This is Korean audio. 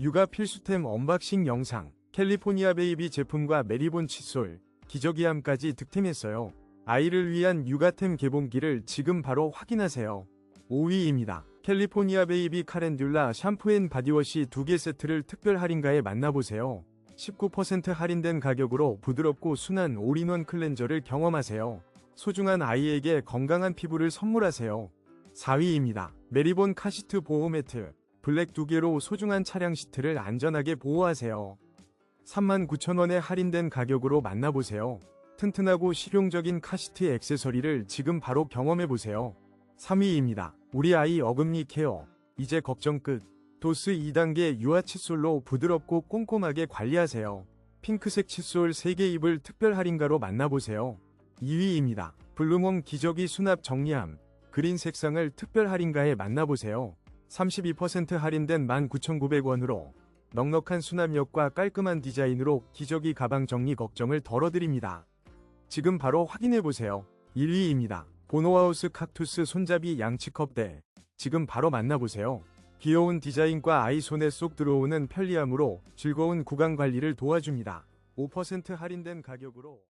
육아 필수템 언박싱 영상 캘리포니아 베이비 제품과 메리본 칫솔, 기저귀함까지 득템했어요. 아이를 위한 육아템 개봉기를 지금 바로 확인하세요. 5위입니다. 캘리포니아 베이비 카렌듈라 샴푸 앤 바디워시 2개 세트를 특별 할인가에 만나보세요. 19% 할인된 가격으로 부드럽고 순한 올인원 클렌저를 경험하세요. 소중한 아이에게 건강한 피부를 선물하세요. 4위입니다. 메리본 카시트 보호 매트 블랙 2개로 소중한 차량 시트를 안전하게 보호하세요. 39,000원에 할인된 가격으로 만나보세요. 튼튼하고 실용적인 카시트 액세서리를 지금 바로 경험해보세요. 3위입니다. 우리 아이 어금니 케어. 이제 걱정 끝. 도스 2단계 유아 칫솔로 부드럽고 꼼꼼하게 관리하세요. 핑크색 칫솔 3개 입을 특별 할인가로 만나보세요. 2위입니다. 블루몽 기저귀 수납 정리함. 그린 색상을 특별 할인가에 만나보세요. 32% 할인된 19,900원으로 넉넉한 수납력과 깔끔한 디자인으로 기저귀 가방 정리 걱정을 덜어드립니다. 지금 바로 확인해보세요. 1위입니다. 보노하우스 칵투스 손잡이 양치컵 대. 지금 바로 만나보세요. 귀여운 디자인과 아이 손에 쏙 들어오는 편리함으로 즐거운 구강 관리를 도와줍니다. 5% 할인된 가격으로